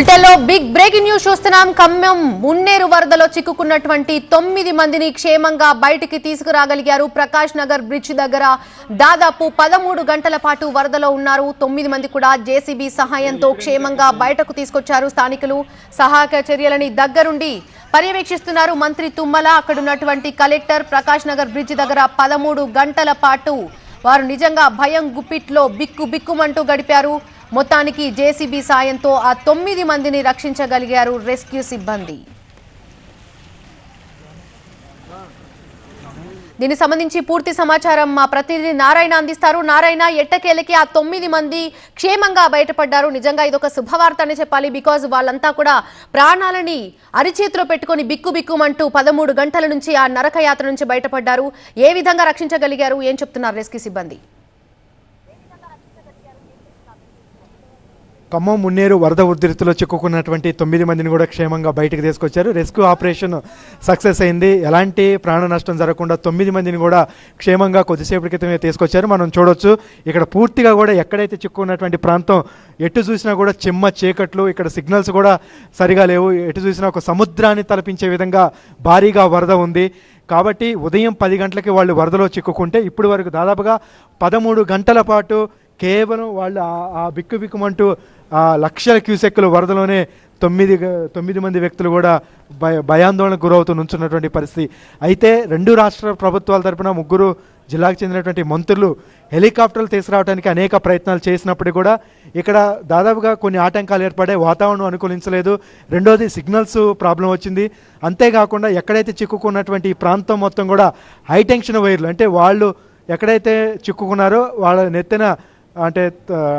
బులెటిన్లో big breaking news చూస్తున్నాం. ఖమ్మం మున్నేరు వరదలో చిక్కుకున్నటువంటి తొమ్మిది మందిని క్షేమంగా బయటికి తీసుకురాగలిగారు. ప్రకాష్ నగర్ బ్రిడ్జ్ దగ్గర దాదాపు పదమూడు గంటల పాటు వరదలో ఉన్నారు. తొమ్మిది మంది కూడా జేసీబీ సహాయంతో క్షేమంగా బయటకు తీసుకొచ్చారు. స్థానికులు సహాయక చర్యలని దగ్గరుండి పర్యవేక్షిస్తున్నారు. మంత్రి తుమ్మల అక్కడున్నటువంటి కలెక్టర్ ప్రకాష్ నగర్ బ్రిడ్జ్ దగ్గర పదమూడు గంటల పాటు వారు నిజంగా భయం గుప్పిట్లో బిక్కు బిక్కుమంటూ గడిపారు. మొత్తానికి జేసీబీ సాయంతో ఆ తొమ్మిది మందిని రక్షించగలిగారు రెస్క్యూ సిబ్బంది. దీనికి సంబంధించి పూర్తి సమాచారం మా ప్రతినిధి నారాయణ అందిస్తారు. నారాయణ ఎట్టకేలకి ఆ తొమ్మిది మంది క్షేమంగా బయటపడ్డారు. నిజంగా ఇదొక శుభవార్త అని చెప్పాలి. బికాజ్ వాళ్ళంతా కూడా ప్రాణాలని అరిచేతిలో పెట్టుకొని బిక్కు బిక్కుమంటూ పదమూడు గంటల నుంచి ఆ నరకయాత్ర నుంచి బయటపడ్డారు. ఏ విధంగా రక్షించగలిగారు? ఏం చెప్తున్నారు రెస్క్యూ సిబ్బంది? ఖమ్మం మున్నేరు వరద ఉధృతిలో చిక్కుకున్నటువంటి తొమ్మిది మందిని కూడా క్షేమంగా బయటకు తీసుకొచ్చారు. రెస్క్యూ ఆపరేషన్ సక్సెస్ అయింది. ఎలాంటి ప్రాణ నష్టం జరగకుండా తొమ్మిది మందిని కూడా క్షేమంగా కొద్దిసేపటి క్రితమే తీసుకొచ్చారు. మనం చూడొచ్చు. ఇక్కడ పూర్తిగా కూడా ఎక్కడైతే చిక్కుకున్నటువంటి ప్రాంతం ఎటు చూసినా కూడా చిమ్మ చీకట్లు ఇక్కడ సిగ్నల్స్ కూడా సరిగా లేవు. ఎటు చూసినా ఒక సముద్రాన్ని తలపించే విధంగా భారీగా వరద ఉంది. కాబట్టి ఉదయం పది గంటలకి వాళ్ళు వరదలో చిక్కుకుంటే ఇప్పుడు వరకు దాదాపుగా పదమూడు గంటల పాటు కేవలం వాళ్ళు ఆ- బిక్కు బిక్కుమంటూ ఆ లక్షల క్యూసెక్కుల వరదలోనే తొమ్మిది తొమ్మిది మంది వ్యక్తులు కూడా భయ భయాందోళనకు గురవుతూ నుంచున్నటువంటి పరిస్థితి. అయితే రెండు రాష్ట్ర ప్రభుత్వాల తరపున ముగ్గురు జిల్లాకు చెందినటువంటి మంత్రులు హెలికాప్టర్లు తీసుకురావడానికి అనేక ప్రయత్నాలు చేసినప్పటికీ కూడా ఇక్కడ దాదాపుగా కొన్ని ఆటంకాలు ఏర్పడే వాతావరణం అనుకూలించలేదు. రెండోది సిగ్నల్స్ ప్రాబ్లం వచ్చింది. అంతేకాకుండా ఎక్కడైతే చిక్కుకున్నటువంటి ఈ ప్రాంతం మొత్తం కూడా హైటెన్షన్ వైర్లు అంటే వాళ్ళు ఎక్కడైతే చిక్కుకున్నారో వాళ్ళ నెత్తిన అంటే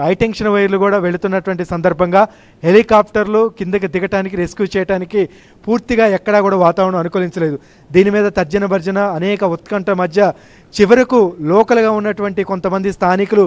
హైటెన్షన్ వైర్లు కూడా వెళుతున్నటువంటి సందర్భంగా హెలికాప్టర్లు కిందకి దిగటానికి రెస్క్యూ చేయడానికి పూర్తిగా ఎక్కడా కూడా వాతావరణం అనుకూలించలేదు. దీని మీద తర్జన భర్జన అనేక ఉత్కంఠ మధ్య చివరకు లోకల్గా ఉన్నటువంటి కొంతమంది స్థానికులు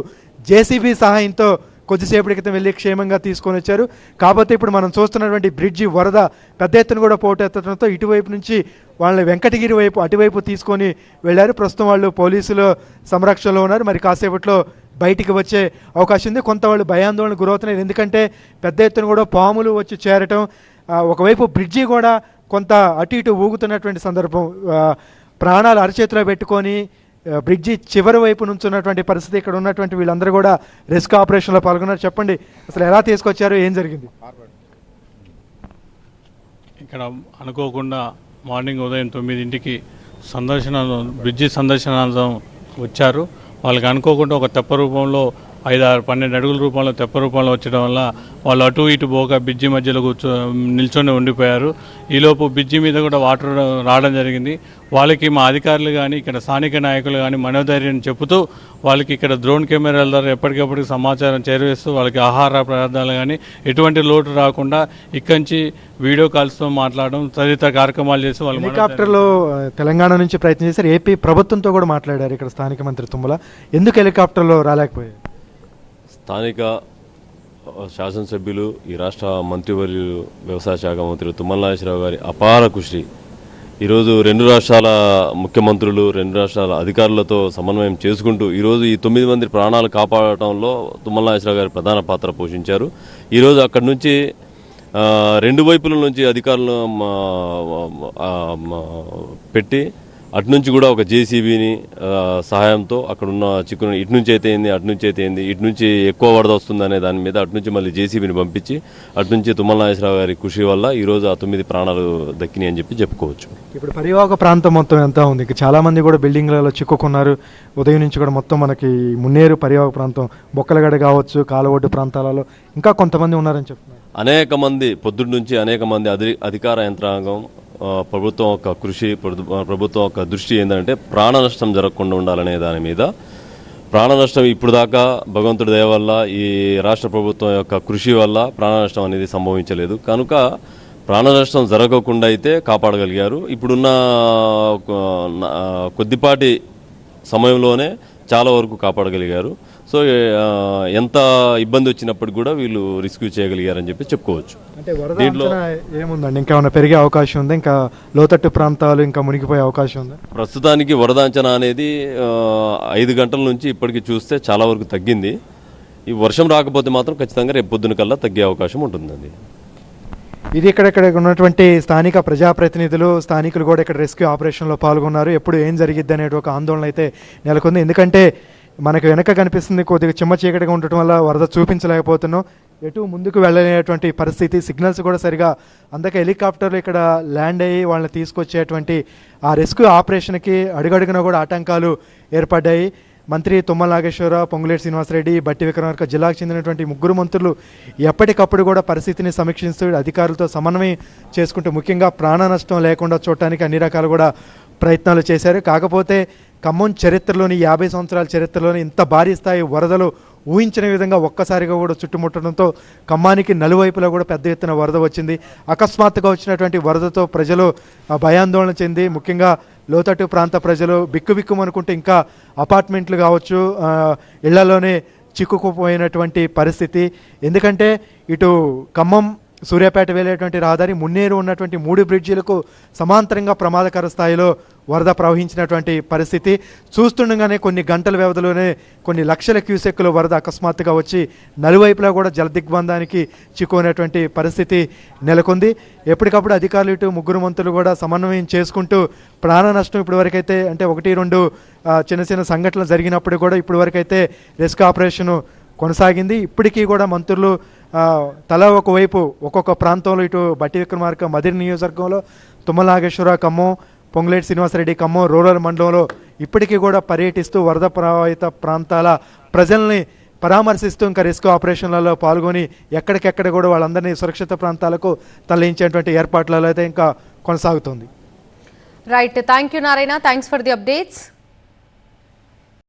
జేసీబీ సహాయంతో కొద్దిసేపటి క్రితం వెళ్ళి క్షేమంగా తీసుకొని వచ్చారు. కాకపోతే ఇప్పుడు మనం చూస్తున్నటువంటి బ్రిడ్జి వరద పెద్ద ఎత్తున కూడా పోటెత్తడంతో ఇటువైపు నుంచి వాళ్ళని వెంకటగిరి వైపు అటువైపు తీసుకొని వెళ్ళారు. ప్రస్తుతం వాళ్ళు పోలీసులు సంరక్షణలో ఉన్నారు. మరి కాసేపట్లో బయటికి వచ్చే అవకాశం ఉంది. కొంత వాళ్ళు భయాందోళన గురవుతున్నారు. ఎందుకంటే పెద్ద ఎత్తున కూడా పాములు వచ్చి చేరటం ఒకవైపు బ్రిడ్జి కూడా కొంత అటు ఇటు ఊగుతున్నటువంటి సందర్భం ప్రాణాలు అరచేతిలో పెట్టుకొని బ్రిడ్జి చివరి వైపు నుంచున్నటువంటి పరిస్థితి ఇక్కడ ఉన్నటువంటి వీళ్ళందరూ కూడా రెస్క్యూ ఆపరేషన్లో పాల్గొన్నారు. చెప్పండి అసలు ఎలా తీసుకొచ్చారు? ఏం జరిగింది? ఇక్కడ అనుకోకుండా మార్నింగ్ ఉదయం తొమ్మిదింటికి సందర్శన బ్రిడ్జి సందర్శనార్థం వచ్చారు. వాళ్ళకి అనుకోకుండా ఒక తెప్ప రూపంలో ఐదు ఆరు పన్నెండు అడుగుల రూపంలో తెప్ప రూపంలో వచ్చడం వల్ల వాళ్ళు అటు ఇటు పోక బ్రిడ్జి మధ్యలో కూర్చో నిల్చొని ఉండిపోయారు. ఈలోపు బ్రిడ్జి మీద కూడా వాటర్ రావడం జరిగింది. వాళ్ళకి మా అధికారులు కానీ ఇక్కడ స్థానిక నాయకులు కానీ మనోధైర్యం చెబుతూ వాళ్ళకి ఇక్కడ డ్రోన్ కెమెరాల ద్వారా ఎప్పటికప్పుడు సమాచారం చేరవేస్తూ వాళ్ళకి ఆహార పదార్థాలు కానీ ఎటువంటి లోటు రాకుండా ఇక్కడి నుంచి వీడియో కాల్స్తో మాట్లాడడం తదితర కార్యక్రమాలు చేసి వాళ్ళు హెలికాప్టర్లో తెలంగాణ నుంచి ప్రయత్నం చేశారు. ఏపీ ప్రభుత్వంతో కూడా మాట్లాడారు ఇక్కడ స్థానిక మంత్రి తుమ్మల. ఎందుకు హెలికాప్టర్లో రాలేకపోయారు? స్థానిక శాసనసభ్యులు ఈ రాష్ట్ర మంత్రివర్యులు వ్యవసాయ శాఖ మంత్రి తుమ్మల నాగేశ్వరరావు గారి అపార కృషి. ఈరోజు రెండు రాష్ట్రాల ముఖ్యమంత్రులు రెండు రాష్ట్రాల అధికారులతో సమన్వయం చేసుకుంటూ ఈరోజు ఈ తొమ్మిది మంది ప్రాణాలు కాపాడటంలో తుమ్మల నాగేశ్వరరావు గారి ప్రధాన పాత్ర పోషించారు. ఈరోజు అక్కడి నుంచి రెండు వైపుల నుంచి అధికారులను పెట్టి అటు నుంచి కూడా ఒక జేసీబీని సహాయంతో అక్కడ ఉన్న చిక్కును ఇటు నుంచి అయితే ఏంది అటు నుంచి అయితే ఏంది ఇటు నుంచి ఎక్కువ వరద వస్తుంది అనే దాని మీద అటు నుంచి మళ్ళీ జేసీబీని పంపించి అటు నుంచి తుమ్మల నాగేశ్వరరావు గారి కృషి వల్ల ఈరోజు ఆ తొమ్మిది ప్రాణాలు దక్కినాయి అని చెప్పి చెప్పుకోవచ్చు. ఇప్పుడు పరివాహక ప్రాంతం మొత్తం ఎంత ఉంది? ఇంకా చాలా మంది కూడా బిల్డింగ్లలో చిక్కుకున్నారు. ఉదయం నుంచి కూడా మొత్తం మనకి మున్నేరు పరివాహక ప్రాంతం బొక్కలగడ కావచ్చు కాలవొడ్డు ప్రాంతాలలో ఇంకా కొంతమంది ఉన్నారని చెప్తున్నారు. అనేక మంది పొద్దున్న నుంచి అనేక మంది అధి అధికార యంత్రాంగం ప్రభుత్వం యొక్క కృషి ప్రభుత్వం యొక్క దృష్టి ఏంటంటే ప్రాణ నష్టం జరగకుండా ఉండాలనే దాని మీద. ప్రాణ నష్టం ఇప్పుడు దాకా భగవంతుడి దయ వల్ల ఈ రాష్ట్ర ప్రభుత్వం యొక్క కృషి వల్ల ప్రాణ నష్టం అనేది సంభవించలేదు. కనుక ప్రాణ నష్టం జరగకుండా అయితే కాపాడగలిగారు. ఇప్పుడున్న కొద్దిపాటి సమయంలోనే చాలా వరకు కాపాడగలిగారు. సో ఎంత ఇబ్బంది వచ్చినప్పటికి కూడా వీళ్ళు రిస్క్యూ చేయగలిగారని చెప్పి చెప్పుకోవచ్చు. అంచనా ఏముందండి? ఇంకా ఏమైనా పెరిగే అవకాశం ఉందా? ఇంకా లోతట్టు ప్రాంతాలు ఇంకా మునిగిపోయే అవకాశం ఉందా? ప్రస్తుతానికి వరద అంచనా అనేది ఐదు గంటల నుంచి ఇప్పటికి చూస్తే చాలా వరకు తగ్గింది. ఈ వర్షం రాకపోతే మాత్రం ఖచ్చితంగా రేపు పొద్దున కల్లా తగ్గే అవకాశం ఉంటుందండి. ఇది ఇక్కడ ఇక్కడ ఉన్నటువంటి స్థానిక ప్రజాప్రతినిధులు స్థానికులు కూడా ఇక్కడ రెస్క్యూ ఆపరేషన్లో పాల్గొన్నారు. ఎప్పుడు ఏం జరిగిద్ది ఒక ఆందోళన అయితే నెలకొంది. ఎందుకంటే మనకు వెనక కనిపిస్తుంది కొద్దిగా చిమ్మ చీకటిగా ఉండటం వల్ల వరద చూపించలేకపోతున్నాం. ఎటు ముందుకు వెళ్ళలేనటువంటి పరిస్థితి సిగ్నల్స్ కూడా సరిగా అందక హెలికాప్టర్లు ఇక్కడ ల్యాండ్ అయ్యి వాళ్ళని తీసుకొచ్చేటువంటి ఆ రెస్క్యూ ఆపరేషన్కి అడుగడుగున కూడా ఆటంకాలు ఏర్పడ్డాయి. మంత్రి తుమ్మల నాగేశ్వరరావు పొంగులేటి శ్రీనివాసరెడ్డి బట్టి విక్రమార్క జిల్లాకు చెందినటువంటి ముగ్గురు మంత్రులు ఎప్పటికప్పుడు కూడా పరిస్థితిని సమీక్షిస్తూ అధికారులతో సమన్వయం చేసుకుంటూ ముఖ్యంగా ప్రాణ నష్టం లేకుండా చూడటానికి అన్ని రకాలు కూడా ప్రయత్నాలు చేశారు. కాకపోతే ఖమ్మం చరిత్రలోని యాభై సంవత్సరాల చరిత్రలోని ఇంత భారీ స్థాయి వరదలు ఊహించిన విధంగా ఒక్కసారిగా కూడా చుట్టుముట్టడంతో ఖమ్మానికి నలువైపులా కూడా పెద్ద ఎత్తున వరద వచ్చింది. అకస్మాత్తుగా వచ్చినటువంటి వరదతో ప్రజలు భయాందోళన చెంది ముఖ్యంగా లోతట్టు ప్రాంత ప్రజలు బిక్కుబిక్కుమనుకుంటే ఇంకా అపార్ట్మెంట్లు కావచ్చు ఇళ్ళలోనే చిక్కుకుపోయినటువంటి పరిస్థితి. ఎందుకంటే ఇటు ఖమ్మం సూర్యాపేట వెళ్ళేటువంటి రహదారి మున్నేరు ఉన్నటువంటి మూడు బ్రిడ్జీలకు సమాంతరంగా ప్రమాదకర స్థాయిలో వరద ప్రవహించినటువంటి పరిస్థితి. చూస్తుండగానే కొన్ని గంటల వ్యవధిలోనే కొన్ని లక్షల క్యూసెక్కులు వరద అకస్మాత్తుగా వచ్చి నలువైపులా కూడా జలదిగ్బంధానికి చిక్కుకునేటువంటి పరిస్థితి నెలకొంది. ఎప్పటికప్పుడు అధికారులు ఇటు ముగ్గురు మంత్రులు కూడా సమన్వయం చేసుకుంటూ ప్రాణ నష్టం ఇప్పటివరకైతే అంటే ఒకటి రెండు చిన్న చిన్న సంఘటనలు జరిగినప్పుడు కూడా ఇప్పటివరకైతే రెస్క్యూ ఆపరేషను కొనసాగింది. ఇప్పటికీ కూడా మంత్రులు ఆ, తలా ఒకవైపు ఒక్కొక్క ప్రాంతంలో ఇటు బట్టి విక్రమార్క మదిరి నియోజకవర్గంలో తుమ్మలాగేశ్వర ఖమ్మం పొంగులేటి శ్రీనివాసరెడ్డి ఖమ్మం రూరల్ మండలంలో ఇప్పటికీ కూడా పర్యటిస్తూ వరద ప్రభావిత ప్రాంతాల ప్రజల్ని పరామర్శిస్తూ ఇంకా రెస్క్యూ ఆపరేషన్లలో పాల్గొని ఎక్కడికెక్కడ కూడా వాళ్ళందరినీ సురక్షిత ప్రాంతాలకు తరలించేటువంటి ఏర్పాట్లలో అయితే ఇంకా కొనసాగుతుంది. Right thank you Narayana thanks for the updates